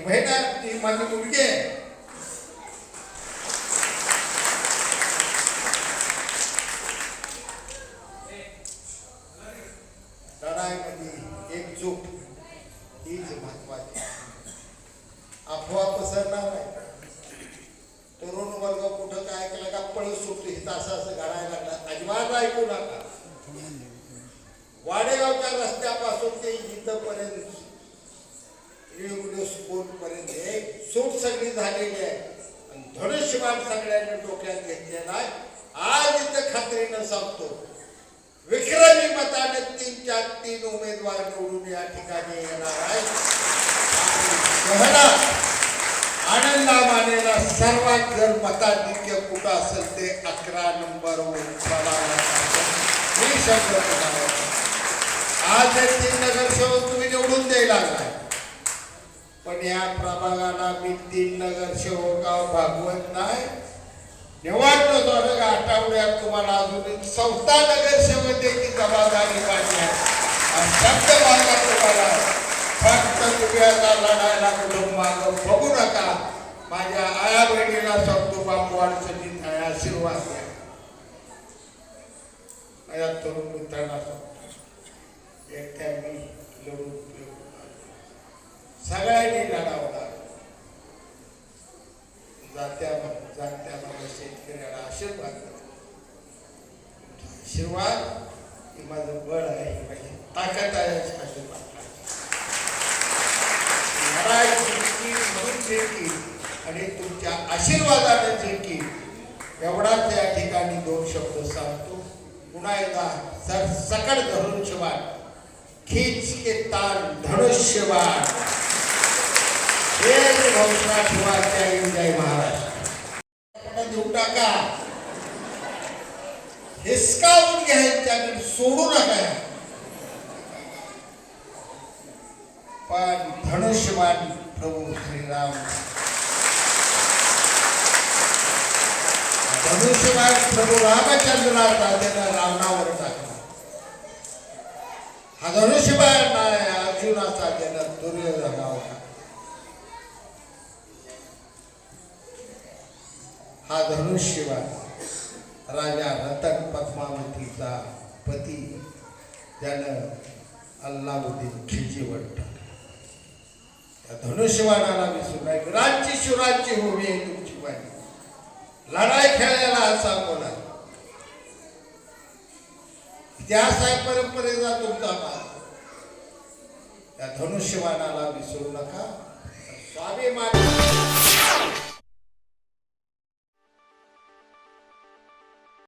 माझी बहीण आहे ती माझी मुलगी आहे. लढाईमध्ये एकजूट हीच महत्वाची अफवा पसरणार नाही. तरुण वर्ग कुठं काय केलं का पळून सुटतो हिथं असं असं घडायला अजिबात ऐकू नका. वाडेगावच्या रस्त्यापासून ते इथंपर्यंत स्कूल पर्यंत सूट सगळी झालेली आहे. आणि धनुष्यबाण सगळ्यांनी डोक्यात घेतलेला आहे. आज इथं खात्रीनं सांगतो. विक्रमी मताने तीन चार तीन उमेदवार निवडून या ठिकाणी येणार आहे आनंदा मानेला सर्वात जर मताधिक्य कुठं असेल ते अकरा नंबर मी शब्द आज हे तीन नगरसेवक तुम्ही निवडून द्यायला लागलाय. पण या प्रभागाला मी तीन नगरसेवकावर भागवत नाही. निवडणूक वर्ग आठवड्यात तुम्हाला अजून संस्था चौथा नगरसेवक देखील जबाबदारी पाहिजे आणि शब्द माझा तुम्हाला फक्त तुम्ही आता लढायला कुठं मागं बघू नका. माझ्या आया बहिणीला सांगतो बापू अडचणीत आहे आशीर्वाद द्या. माझ्या तरुण मित्रांना सांगतो एकट्या मी लढून उपयोग नाही. सगळ्यांनी लढावं लागलं जात्या जात्या मला शेतकऱ्याला आशीर्वाद करा. आशीर्वाद हे माझं बळ आहे माझी ताकद आहे आशीर्वाद लढाई जिंकली म्हणून जिंकली आणि तुमच्या आशीर्वादाने जिंकली एवढाच या ठिकाणी दोन शब्द सांगतो. पुन्हा एकदा सर सकट धनुष्यबाण खीच के तार धनुष्यबाण हे घोषणा ठेवा जय जय महाराष्ट्र हिसकावून घ्यायच्या सोडू नका पण धनुष्यबाण प्रभू श्रीराम। धनुष्यबाण प्रभू रामचंद्राचा त्यानं रावणावर टाकला हा धनुष्यबाण अर्जुनाचा त्यानं दुर्योधनावर हा धनुष्यबाण राजा रतन पद्मावतीचा पती त्यानं अल्लाउद्दीन खिलजीवर टाकला. त्या धनुष्यवाणाला विसरू नाही राजची शिवराजची होवी तुमची बाई लढाई खेळायला असा कोणा इतिहास आहे परंपरेचा तुमचा भाग. त्या धनुष्यवाणाला विसरू नका. स्वाभिमान